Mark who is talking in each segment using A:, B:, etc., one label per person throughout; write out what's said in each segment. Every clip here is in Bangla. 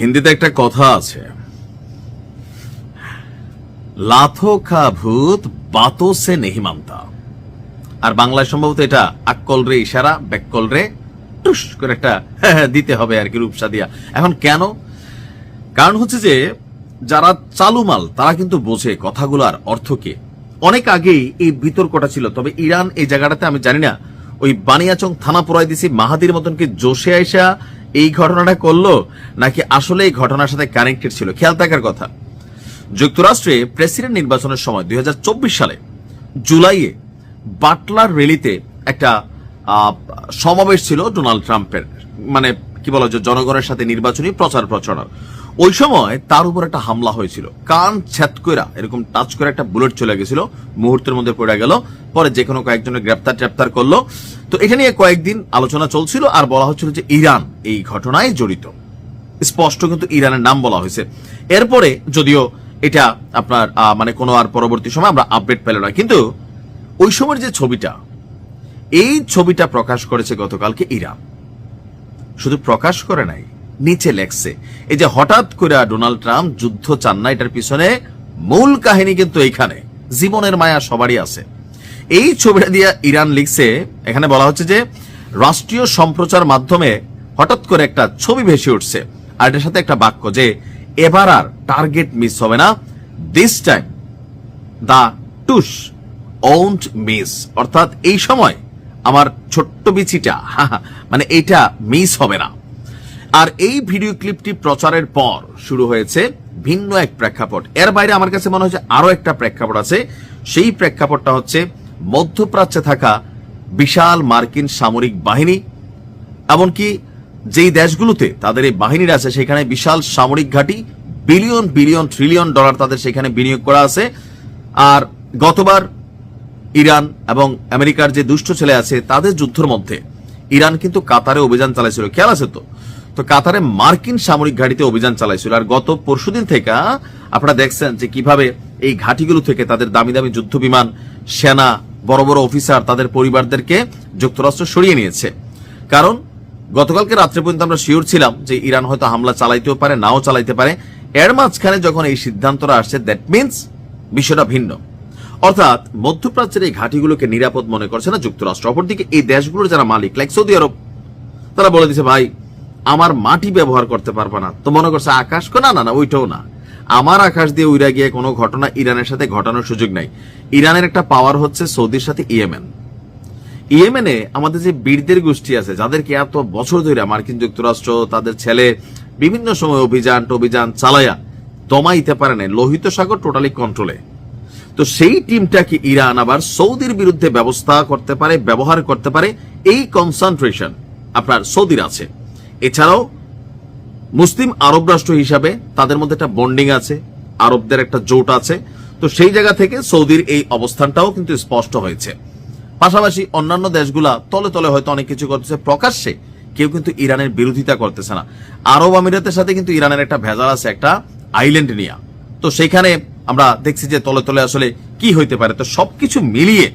A: হিন্দিতে একটা কথা আছে। লাথো খা ভূত বাতো সে নেহি মানতা। আর বাংলায় সম্ভবত এটা আক্কল রে ইশারা ব্যাককল রে টুস করে একটা দিতে হবে আর কি রূপসা দিয়া। এখন কেন? কারণ হচ্ছে যে, যারা চালু মাল, তারা কিন্তু বোঝে কথাগুলোর অর্থ কি। অনেক আগেই এই বিতর্কটা ছিল, তবে ইরান এই জায়গাটাতে আমি জানি না, ওই বানিয়াচং থানা পড়াই দিছি, মাহাদির মতন কি জোশে আইসা এই ঘটনাটা করল নাকি আসলে এই ঘটনার সাথে কানেক্টেড ছিল? খেয়াল থাকার কথা। যুক্তরাষ্ট্রে প্রেসিডেন্ট নির্বাচনের সময় দুই হাজার চব্বিশ সালে জুলাইয়ে বাটলার রেলিতে একটা সমাবেশ ছিল ডোনাল্ড ট্রাম্পের। মানে কি বলা যায়, জনগণের সাথে নির্বাচনী প্রচার প্রচারণার ওই সময় তার উপর একটা হামলা হয়েছিল। কান ছ্যাত কইরা এরকম টাচ করে একটা বুলেট চলে গেছিল। মুহূর্তের মধ্যে পড়ে গেল। পরে যে কোনো কয়েকজনের গ্রেপ্তার ট্রেপ্তার করল। তো এটা নিয়ে কয়েকদিন আলোচনা চলছিল আর বলা হচ্ছিল যে ইরান এই ঘটনায় জড়িত। স্পষ্ট কিন্তু ইরানের নাম বলা হয়েছে। এরপরে যদিও এটা আপনার মানে কোনো আর পরবর্তী সময় আমরা আপডেট পেল না কিন্তু ওই সময়ের যে ছবিটা, এই ছবিটা প্রকাশ করেছে গতকালকে ইরান। শুধু প্রকাশ করে নাই নিচে লেখছে। এই যে হঠাৎ করে ডোনাল্ড ট্রাম্প যুদ্ধ চান না, এটার পিছনে মূল কাহিনী কিন্তু এইখানে। জীবনের মায়া সবারই আছে। এই ছবিটা দিয়ে ইরান লিখছে, এখানে বলা হচ্ছে যে রাষ্ট্রীয় সম্প্রচার মাধ্যমে হঠাৎ করে একটা ছবি ভেসে উঠছে। আর এটার সাথে একটা বাক্য যে এবার আর টার্গেট মিস হবে না। দিস টাইম দা টুস ওন্ট মিস অর্থাৎ এই সময় আমার ছোট্ট বিচিটা মানে এইটা মিস হবে না। আর এই ভিডিও ক্লিপটি প্রচারের পর শুরু হয়েছে ভিন্ন এক প্রেক্ষাপট। এর বাইরে আমার কাছে মনে হচ্ছে আরও একটা প্রেক্ষাপট আছে। সেই প্রেক্ষাপটটা হচ্ছে মধ্যপ্রাচ্যে থাকা বিশাল মার্কিন সামরিক বাহিনী, এমনকি যেই দেশগুলোতে তাদের এই বাহিনীরা আছে, সেখানে বিশাল সামরিক ঘাঁটি, বিলিয়ন বিলিয়ন ট্রিলিয়ন ডলার তাদের সেখানে বিনিয়োগ করা আছে। আর গতবার ইরান এবং আমেরিকার যে দুষ্ট ছেলে আছে, তাদের যুদ্ধের মধ্যে ইরান কিন্তু কাতারে অভিযান চালাইছিল। খেয়াল আছে তো? তো কাতারে মার্কিন সামরিক ঘাঁটিতে অভিযান চালাইছিল। আর গত পরশুদিন থেকে আপনারা দেখছেন যে কীভাবে এই ঘাঁটিগুলো থেকে তাদের দামি দামি যুদ্ধ বিমান, সেনা, বড় বড় অফিসার, তাদের পরিবারদেরকে যুক্তরাষ্ট্র সরিয়ে নিয়েছে। কারণ গতকালকে রাত্রে পর্যন্ত আমরা শিওর ছিলাম যে ইরান হয়তো হামলা চালাইতেও পারে, নাও চালাইতে পারে। এর মাঝখানে যখন এই সিদ্ধান্তটা আসছে দ্যাট মিনস বিষয়টা ভিন্ন। অর্থাৎ মধ্যপ্রাচ্যের এই ঘাঁটিগুলোকে নিরাপদ মনে করছে না যুক্তরাষ্ট্র। অপরদিকে এই দেশগুলোর যারা মালিক লাইক সৌদি আরব তারা বলে দিছে ভাই আমার মাটি ব্যবহার করতে পারবে না। তো মনে করছে আকাশ না না না, ওইটাও না। আমার আকাশ দিয়ে উইরা গিয়ে কোনো ঘটনা ইরানের সাথে ঘটানোর সুযোগ নাই। ইরানের একটা পাওয়ার হচ্ছে সৌদির সাথে ইয়েমেন। ইয়েমেনে আমাদের যে বীরদের গোষ্ঠী আছে, যাদেরকে এত বছর ধরে মার্কিন যুক্তরাষ্ট্র, তাদের ছেলে, বিভিন্ন সময় অভিযান অভিযান চালায়া দমাইতে পারে না লোহিত সাগর টোটালি কন্ট্রোলে তো সেই টিমটাকে ইরান আবার সৌদির বিরুদ্ধে ব্যবস্থা করতে পারে, ব্যবহার করতে পারে, এই কনসেন্ট্রেশন আপনার সৌদির আছে। এছাড়াও, মুসলিম আরব রাষ্ট্র হিসাবে তাদের মধ্যে একটা বন্ডিং আছে, আরবদের একটা জোট আছে। তো সেই জায়গা থেকে সৌদির এই অবস্থানটাও কিন্তু স্পষ্ট হয়েছে। পাশাপাশি অন্যান্য দেশগুলা তলে তলে হয়তো অনেক কিছু করতেছে, প্রকাশ্যে কেউ কিন্তু ইরানের বিরোধিতা করতেছে না। আরব আমিরাতের সাথে কিন্তু ইরানের একটা ভেজাল আছে, একটা আইল্যান্ড নিয়ে। তো সেখানে আমরা দেখছি যে তলে তলে আসলে কি হইতে পারে। তো সবকিছু মিলিয়ে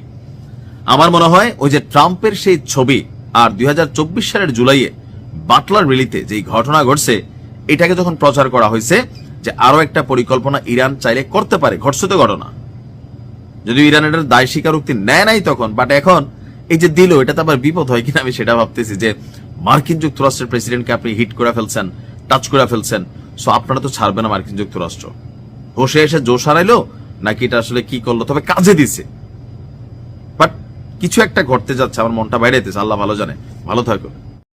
A: আমার মনে হয় ওই যে ট্রাম্পের সেই ছবি আর দুই হাজার চব্বিশ সালের জুলাইয়ে বাটলার রেলিতে যেই ঘটনা ঘটছে, এটাকে যখন প্রচার করা হয়েছে যে আরও একটা পরিকল্পনা ইরান চাইলে করতে পারে, ঘটছে তো ঘটনা। যদি ইরান এটার দায় স্বীকারোক্তি নেয় নাই তখন বাট এখন এই যে দিল, এটা তো আবার বিপদ হয় কিনা আমি সেটা ভাবতেছি যে মার্কিন যুক্তরাষ্ট্রের প্রেসিডেন্টকে আপনি হিট করে ফেলছেন, টাচ করে ফেলছেন সো আপনারা তো ছাড়বে না মার্কিন যুক্তরাষ্ট্র। হোসে এসে জোশ হারাইলো, নাকি এটা আসলে কি করল, তবে কাজে দিছে। বাট কিছু একটা ঘটতে যাচ্ছে, আমার মনটা বাইরে আল্লাহ ভালো জানে। ভালো থাকো।